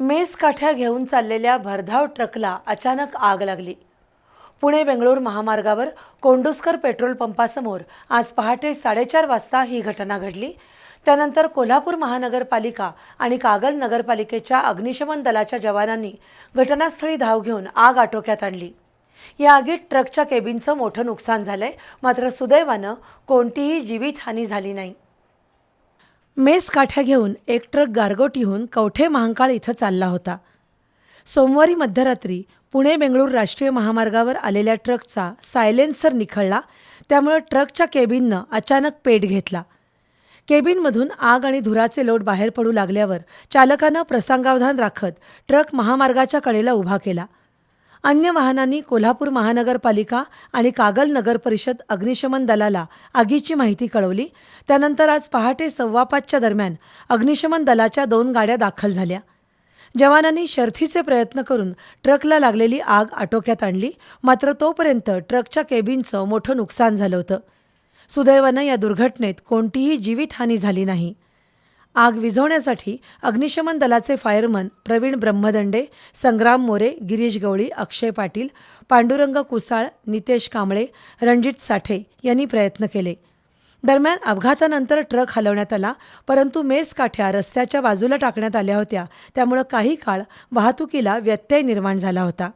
मेसकाठ्या घेऊन चाललेल्या भरधाव ट्रकला अचानक आग लागली. पुणे बेंगळूर महामार्गावर कोंडुस्कर पेट्रोल पंपासमोर आज पहाटे साडेचार वाजता ही घटना घडली. त्यानंतर कोल्हापूर महानगरपालिका आणि कागल नगरपालिकेच्या अग्निशमन दलाच्या जवानांनी घटनास्थळी धाव घेऊन आग आटोक्यात आणली. या आगीत ट्रकच्या केबिनचं मोठं नुकसान झालंय मात्र सुदैवानं कोणतीही जीवितहानी झाली नाही. मेस काठ्या घेऊन एक ट्रक गारगोटीहून कवठे महांकाळ इथं चालला होता. सोमवारी मध्यरात्री पुणे बेंगळूर राष्ट्रीय महामार्गावर आलेल्या ट्रकचा सायलेन्सर निखळला त्यामुळे ट्रकच्या केबिननं अचानक पेट घेतला. केबिनमधून आग आणि धुराचे लोट बाहेर पडू लागल्यावर चालकानं प्रसंगावधान राखत ट्रक महामार्गाच्या कडेला उभा केला. अन्य वाहनांनी कोल्हापूर महानगरपालिका आणि कागल नगर परिषद अग्निशमन दलाला आगीची माहिती कळवली. त्यानंतर आज पहाटे सव्वा पाचच्या दरम्यान अग्निशमन दलाच्या दोन गाड्या दाखल झाल्या. जवानांनी शर्थीचे प्रयत्न करून ट्रकला लागलेली आग आटोक्यात आणली. मात्र तोपर्यंत ट्रकच्या केबिनचं मोठं नुकसान झालं होतं. सुदैवानं या दुर्घटनेत कोणतीही जीवितहानी झाली नाही. आग विझवण्यासाठी अग्निशमन दलाचे फायरमन प्रवीण ब्रह्मदंडे संग्राम मोरे गिरीश गवळी अक्षय पाटील पांडुरंग कुसाळ नितेश कांबळे रणजित साठे यांनी प्रयत्न केले. दरम्यान अपघातानंतर ट्रक हलवण्यात आला परंतु मेस काठ्या रस्त्याच्या बाजूला टाकण्यात आल्या होत्या. त्यामुळं काही काळ वाहतुकीला व्यत्यय निर्माण झाला होता.